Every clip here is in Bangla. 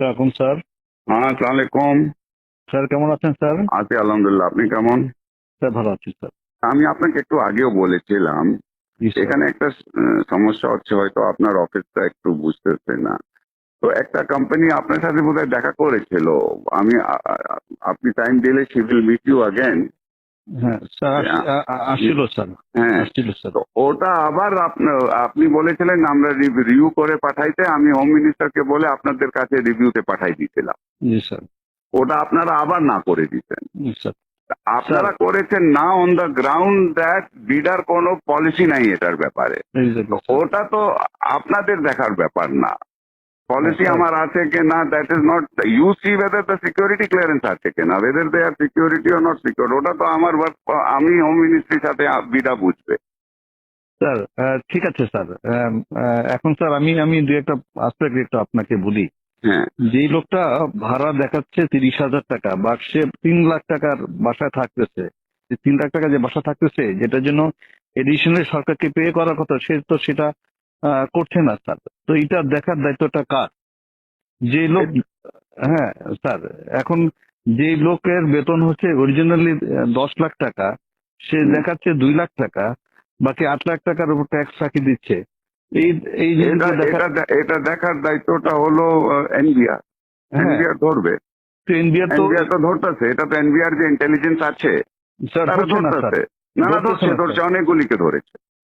রাখুন স্যার। হ্যাঁ আসসালামু আলাইকুম। স্যার কেমন আছেন স্যার? আছি আলহামদুলিল্লাহ। আপনি কেমন? স্যার ভালো আছি স্যার। আমি আপনাকে একটু আগেও বলেছিলাম এখানে একটা সমস্যা হচ্ছে হয়তো আপনার অফিসটা একটু বুঝতেছে না। তো একটা কোম্পানি আপনার সাথে বোধহয় দেখা করেছিল। আমি আপনি টাইম দিলে she will meet you again হ্যাঁ স্যার আসছিল স্যার। হ্যাঁ। আসছিল স্যার। ওটা আবার আপনি বলেছিলেন আমরা রিভিউ করে পাঠাইতে আমি হোম মিনিস্টারকে বলে আপনাদের কাছে রিভিউতে পাঠাই দিয়েছিলাম জি স্যার। ওটা আপনারা আবার না করে দিতেন। স্যার। আপনারা করেছেন না অন দ্য গ্রাউন্ড দ্যাট বিডার কোনো পলিসি নাই এটার ব্যাপারে। ওটা তো আপনাদের দেখার ব্যাপার না। পলিসি। আমার আছে কি না that is not you see whether the security clearance আছে কিনা whether they are security or not secure ওটা তো আমার work, আমি হোম মিনিস্ট্রির সাথে বিডা বুঝবে। স্যার ঠিক আছে স্যার এখন স্যার আমি আমি দু একটা আসপেক্ট একটু আপনাকে বলি। হ্যাঁ। যেই লোকটা ভাড়া দেখাচ্ছে তিরিশ হাজার টাকা বা সে তিন লাখ টাকার বাসায় থাকতেছে। তিন লাখ টাকা যে বাসা থাকতেছে যেটার জন্য এডিশনাল সরকারকে পে করার কথা সে তো সেটা করছে না স্যার। তো এটা দেখার দায়িত্বটা কার? যে লোক হ্যাঁ স্যার এখন যে লোকের বেতন হচ্ছে অরিজিনালি দশ লাখ টাকা সে দেখাচ্ছে দুই লাখ টাকা বাকি আট লাখ টাকার উপর ট্যাক্স ফাঁকি দিচ্ছে। এই এই এটা দেখার দায়িত্বটা হলো এনবিআর হ্যাঁ। এনবিআর ধরবে। তো এনবিআর তো এনবিআর তো ধরতেছে এটা তো এনবিআর যে ইন্টেলিজেন্স আছে স্যার তারা না ধরতেছে। না না ধরছে ধরছে অনেকগুলিকে ধরেছে।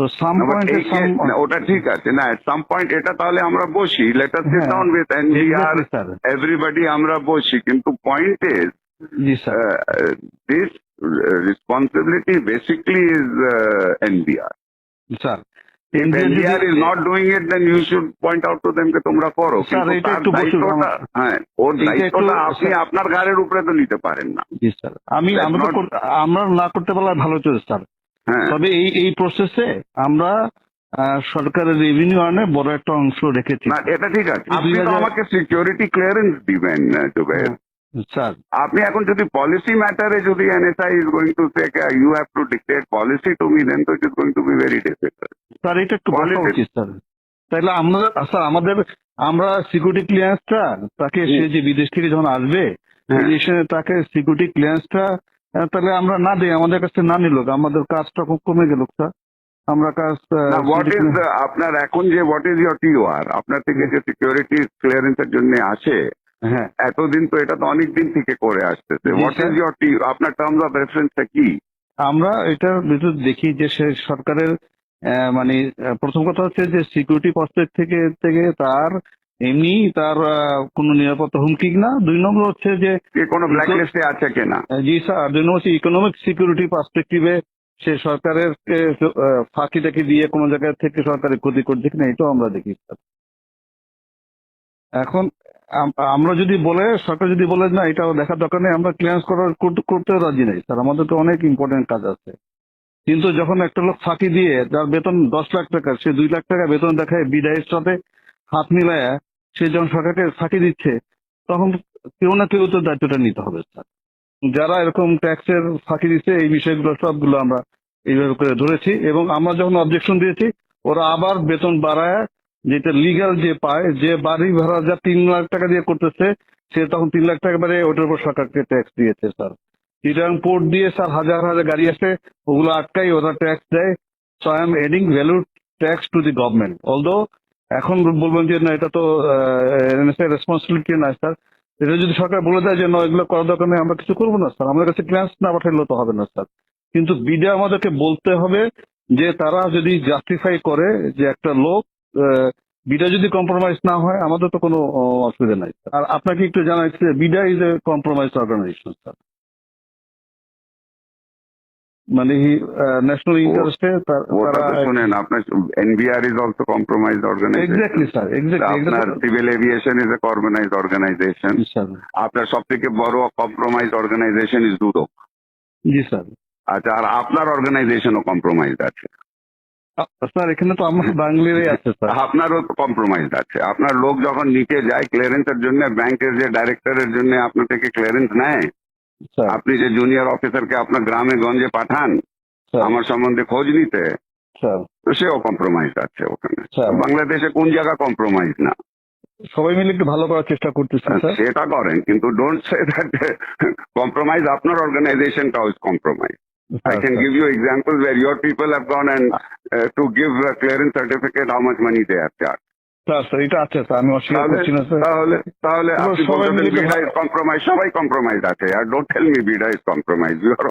তো সাম পয়েন্টে ওটা ঠিক আছে। না সাম পয়েন্ট এটা তাহলে আমরা বসি। লেট আস সিট হ্যাঁ। ডাউন উইথ এভরিবডি আমরা বসি। কিন্তু point is G sir this responsibility basically is NBR sir তোমরা করো কিন্তু হ্যাঁ ওর দায়িত্বটা আপনি আপনার ঘাড়ের উপরে তো নিতে পারেন না। জি স্যার আমি আমরা আমরা না করতে পারলে ভালো চলছে স্যার তবে এই এই প্রসেসে আমরা সরকারের রেভিনিউ আনে বড় একটা অংশ রেখেছি। না এটা ঠিক আছে। আপনি তো আমাকে সিকিউরিটি ক্লিয়ারেন্স দিবেন জুবের স্যার। আপনি এখন যদি পলিসি ম্যাটারে যদি NSI is going to say you have to dictate policy to me then তো it is going to be very difficult sir এটা একটু বলা উচিত স্যার। তাহলে আমরা স্যার আমাদের আমরা সিকিউরিটি ক্লিয়ারেন্সটা তাকে সে যে বিদেশ থেকে যখন আসবে হ্যাঁ। তাকে সিকিউরিটি ক্লিয়ারেন্সটা তাহলে আমরা না দিই আমাদের কাছে না নিল। আমাদের কাজটা খুব কমে গেল স্যার আমরা কাজ হোয়াট ইজ আপনার এখন যে হোয়াট ইজ ইয়োর টিওআর আপনার থেকে যে সিকিউরিটি ক্লিয়ারেন্স এর জন্য আসে হ্যাঁ। এতদিন তো এটা তো অনেক দিন থেকে করে আসতেছে। হোয়াট। ইজ ইয়োর টি আপনার টার্মস অফ রেফারেন্সটা কি? আমরা এটার ভিতর দেখি যে সে সরকারের মানে প্রথম কথা হচ্ছে যে সিকিউরিটি পার্সপেক্ট থেকে থেকে তার এমনি তার কোনো নিরাপত্তা হুমকি না। দুই নম্বর হচ্ছে যে কোনো ব্ল্যাক লিস্টে আছে কিনা? জি স্যার দুই নম্বর হচ্ছে ইকোনমিক সিকিউরিটি পার্সপেক্টিভে সে সরকারের কে, আহ, ফাঁকি টাকি দিয়ে কোনো জায়গা থেকে সরকারের ক্ষতি করছে কিনা এটাও আমরা দেখি স্যার। এখন আমরা যদি বলে সরকার যদি বলে না এটাও দেখার দরকার নেই আমরা ক্লিয়ারেন্স করার করতে- করতেও রাজি নাই স্যার। আমাদের তো অনেক ইম্পর্টেন্ট কাজ আছে। কিন্তু যখন একটা লোক ফাঁকি দিয়ে যার বেতন দশ লাখ টাকা সে দুই লাখ টাকা বেতন দেখায় বিদায়ের সাথে হাত মিলায় সে যখন সরকারকে ফাঁকি দিচ্ছে, তখন কেউ না কেউ তো দায়িত্বটা নিতে হবে, স্যার। যারা এরকম ট্যাক্সের ফাঁকি দিচ্ছে, এই বিষয়গুলো সবগুলো আমরা এইভাবে করে ধরেছি এবং আমরা যখন অবজেকশন দিয়েছি, ওরা আবার বেতন বাড়ায়, যেটা লিগ্যাল যে পায়, যে বাড়ি ভাড়া যা তিন লাখ টাকা দিয়ে করতেছে, সে তখন তিন লাখ টাকা বাড়ে ওটার উপর সরকারকে ট্যাক্স দিয়েছে, স্যার। চিটাং পোর্ট দিয়ে, স্যার, হাজার হাজার গাড়ি আসে, ওগুলো আটকাই ওরা ট্যাক্স দেয় so I am adding value tax to the government although এখন বলবেন যে, না, এটা তো রেসপন্সিবিলিটি না স্যার। এটা যদি সরকার বলে দেয় যে, না, এগুলো করার দরকার আমরা কিছু করব না, স্যার। আমাদের কাছে ক্লিয়ারেন্স না পাঠালে তো হবে না, স্যার। কিন্তু বিডে আমাদেরকে বলতে হবে যে, তারা যদি জাস্টিফাই করে যে, একটা লোক বিডা যদি কম্প্রোমাইজ না হয়, আমাদের তো কোনো, অসুবিধা নাই আর আপনাকে একটু জানাচ্ছি BIDA is a compromise organization sir. মানে ন্যাশনাল ইন্টারেস্টে ওটা তারা তো শুনেন আপনার NBR is also compromise organization exactly sir আপনার exactly civil aviation is a organize organization sir আপনার সব থেকে বড় কম্প্রোমাইজ অর্গানাইজেশন ইজ দুদক জি স্যার আচ্ছা আর আপনার অর্গানাইজেশনও কম্প্রোমাইজ আছে আ- স্যার এখানে তো আমার বাঙালিরাই আছে স্যার আপনারও কম্প্রোমাইজ আছে আপনার লোক যখন নিচে যায় ক্লিয়ারেন্সের জন্য ব্যাংকের যে ডাইরেক্টরের জন্য আপনার থেকে ক্লিয়ারেন্স নেয় স্যার আপনি যে জুনিয়র অফিসারকে আপনার গ্রামে গঞ্জে পাঠান আমার সম্বন্ধে খোঁজ নিতে তো সেও কম্প্রোমাইজ আছে ওখানে। বাংলাদেশে কোন জায়গা কম্প্রোমাইজ না? সবাই মিলে একটু ভালো করার চেষ্টা করতেছি সেটা করেন কিন্তু ডোন্ট সে দ্যাট কম্প্রোমাইজ আপনার অর্গানাইজেশনটাও is compromise I can give you examples where your people have gone and uh, to give a clearance certificate how much money they have charged. Sir sir এটা আছে স্যার আমি অস্বীকার তাহলে করছি না স্যার। তাহলে তাহলে আপনি তো বিডা ইজ কম্প্রোমাইজ সবাই কম্প্রোমাইজ আছে আর don't tell me BIDA is compromise you are